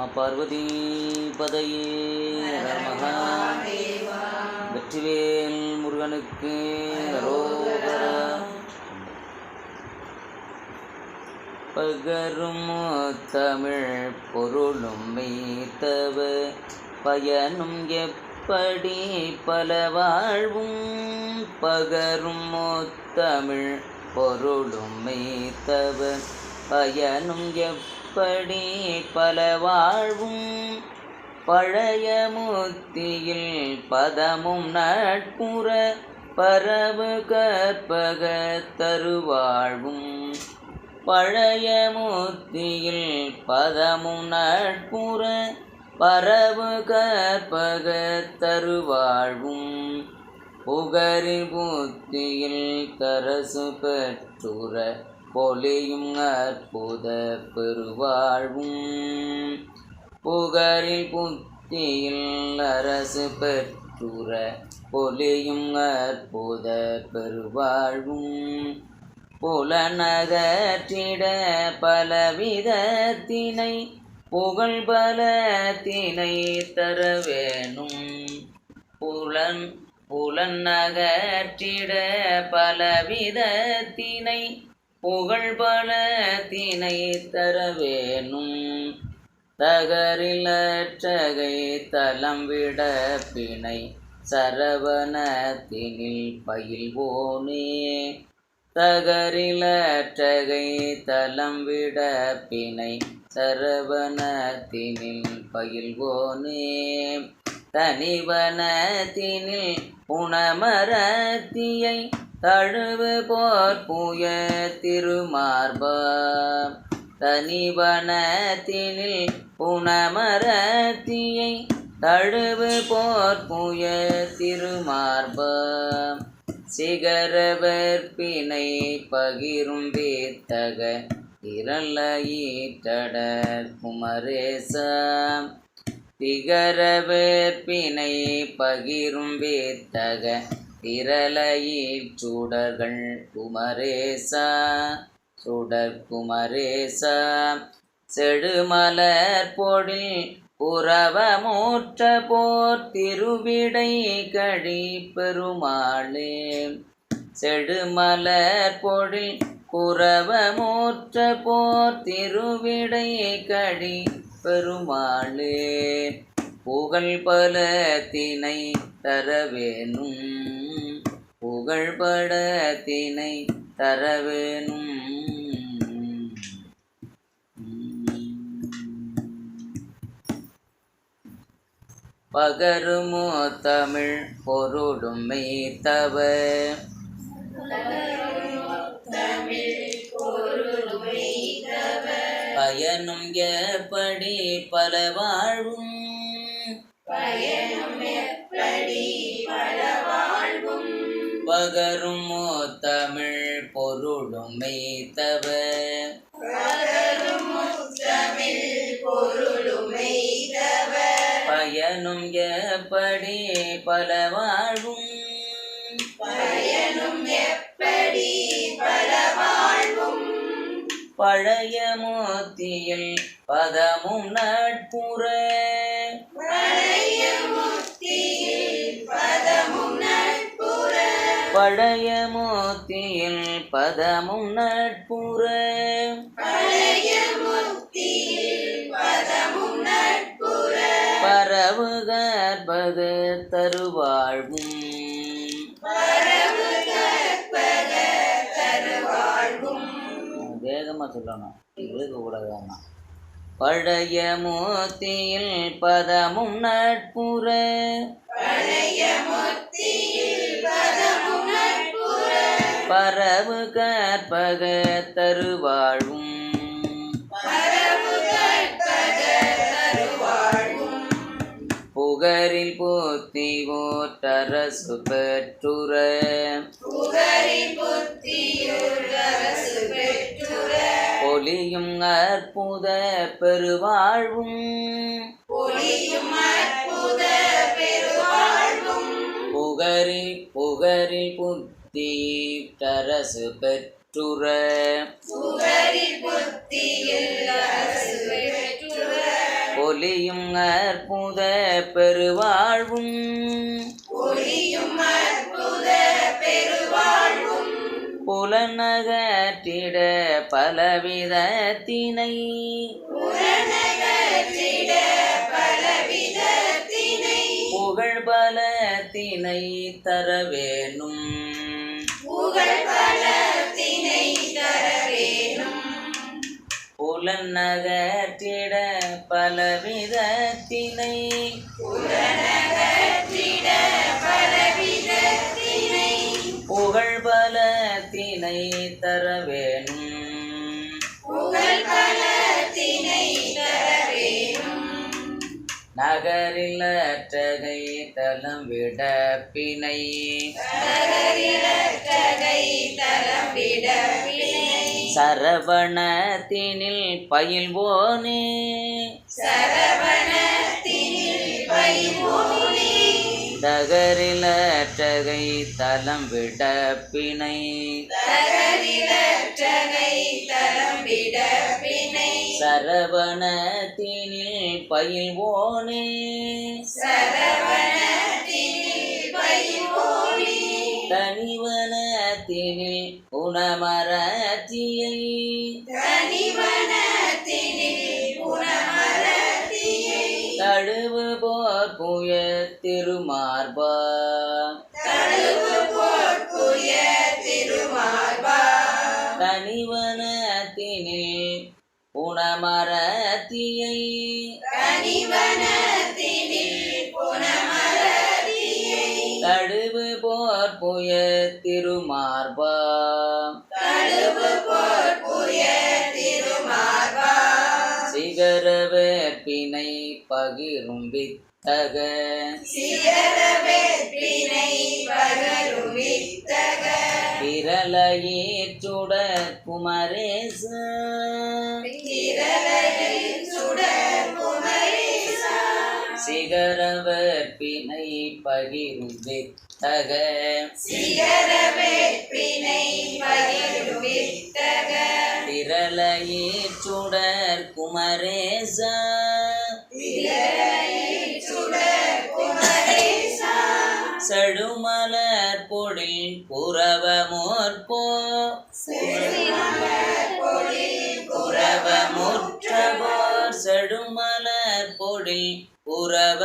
நம. பார்வதி பதையே நமகா வெற்றிவேல் முருகனுக்கு அரோகரா பகரும் தமிழ் பொருளும் மீத்தவ. பயனும் எப்படி பல வாழ்வும். பகரும் தமிழ் பொருளும் மீத்தவ. பயனும் எப்படி இப்படி பல வாழ்வும் பழைய முத்தியில் பதமும் நட்புற பரவு கற்பக தருவாழ்வும் பழைய முத்தியில் பதமும் நட்புற பரவு கற்பக தருவாழ்வும் புகரி புத்தியில் தரசு பெற்றுற பொலியும் அற்புத பெருவாழ்வும். புகரில் புத்தியில் அரசு பெற்றுற பொலியும் அற்புத பெருவாழ்வும். புலநகற்றிட பலவிதத்தினை புகழ் பலத்தினை தர வேணும் புலன் புலனகற்றிட பலவிதத்தினை புகழ் தினை தர வேணும் தகரிலற்றகை தலம் விட பிணை சரவணத்தினில் பயில்வோனே. தகரிலற்றகை தலம் விட பிணை சரவணத்தினில் பயில்வோனே. தனிவனத்தினில் புனமரத்தியை தழுவு போற்புய திருமார்ப தனிவனத்தினில் புனமரத்தியை தழுவு போற்புய திருமார்ப சிகரவற்பினை பகிரும் வேத்தக இரல்ல ஈட்டடர் குமரேசம் திகரவேற்பினை பகிரும் வேத்தக திரளையீர் சுடர்கள் குமரேசா சுடர் குமரேசா. செடுமலர் பொழில் புறவமூற்ற போர் திருவிடை கழி பெருமாளே செடுமலர் பொழில் குறவமூற்ற போர் திருவிடை கழி பெருமாளே புகழ் பல தினை தரவேனும். புகழ்பட தினை தரவேணும் பகருமோ தமிழ் பொருளும் மெய்த்தவ. பயனும் எப்படி பல வாழ்வும் பகருமோ தமிழ் பொருளும் மெய்த்தவ. பயனும் எப்படி பல வாழ்வும். பழைய மோத்தியில் பதமும் நட்புற. பழைய பழைய மூர்த்தியில் பதமும் நட்புற. பரவு கற்பது தருவாழ்வும் வேகமா சொல்லணும். இழுக்க கூடாது பழைய மூர்த்தியில் பதமும் நட்புற. பரவு கற்பக தருவாழ்வும் புகரில் போத்தி ஓட்டரசு பெற்றுற. பொலியும் அற்புத பெருவாழ்வும். புகரி புகரில் புத்தி தரசு பெற்றுற. பொலியும் அற்புத பெருவாழ்வும். புலநகற்றிட பலவிதத்தினை புகழ் பலத்தினை தர வேணும். புலநகற்றிட பலவிதத்தினை. புகழ் பலத்தினை தர வேணும் நகரில் அற்றகை தலம் விட பிணை. சரவணத்தினில் பயில்வோனே. நகரில் அற்றகை தலம் விட பிணை. சரவணத்தினில் பயில்வோனே. தனிவனத்தினில் குணமரத்தியை தழுவு போர் புய சிகர வேற்பினை பகிரும் வித்தக. பிரலையே சுடர் குமரேச. சிகர வேற்பினை பகிரும் வித்தக விரலையீர் சுடர் குமரேச. செடுமலர் பொழில் புறவ மோற்போ புறவ முற்றபோர் செடுமலர் பொழில் புறவ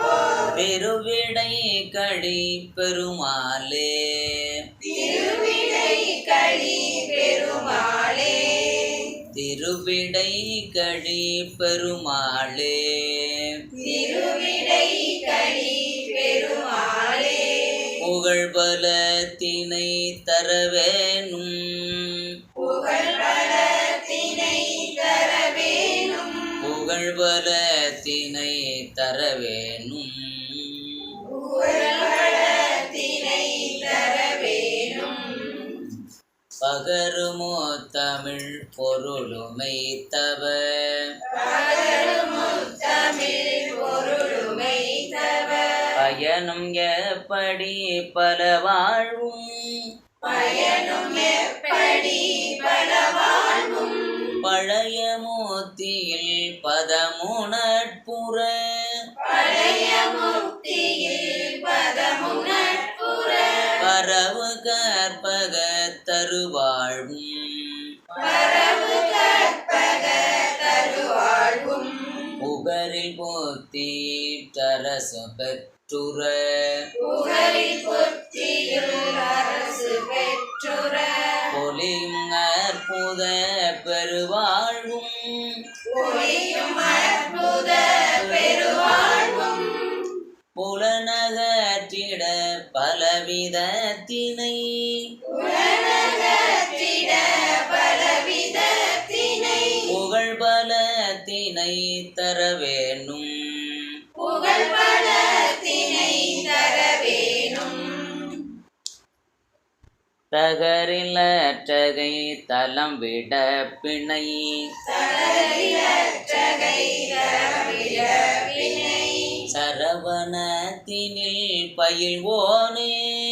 போர். பெருவிடை கடி பெருமாளே. திருவிடை கடி பெருமாளே. பெருமாளே புகழ் பலத்தினை தரவே புகழ் தர வேணும் பகருமோ தமிழ் பொருளுமை தவ பயனும் எப்படி பல வாழ்வும் பழைய மூத்தியில் பல பதமுனட்புற பரவு கற்பக தருவாழ்வும். புகரில் போத்தி தரசு பெற்றுற பொலியும் அற்புத பெருவாழ்வும். புலனகற்றிட பலவிதத்தினை. புகழ் பலத்தினை தர வேணும் தகரிலற்றகை தலம் விட பிணை. சரவணத்தினில் பயில்வோனே.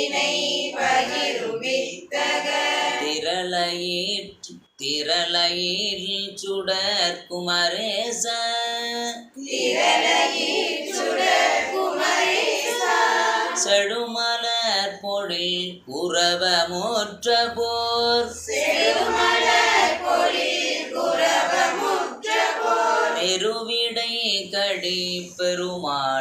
திரளையீற் திரளையில் சுடர் குமரேச. செழுமலர் பொழில் குரவமுற்ற போர். திருவிடை கடி பெருமாளே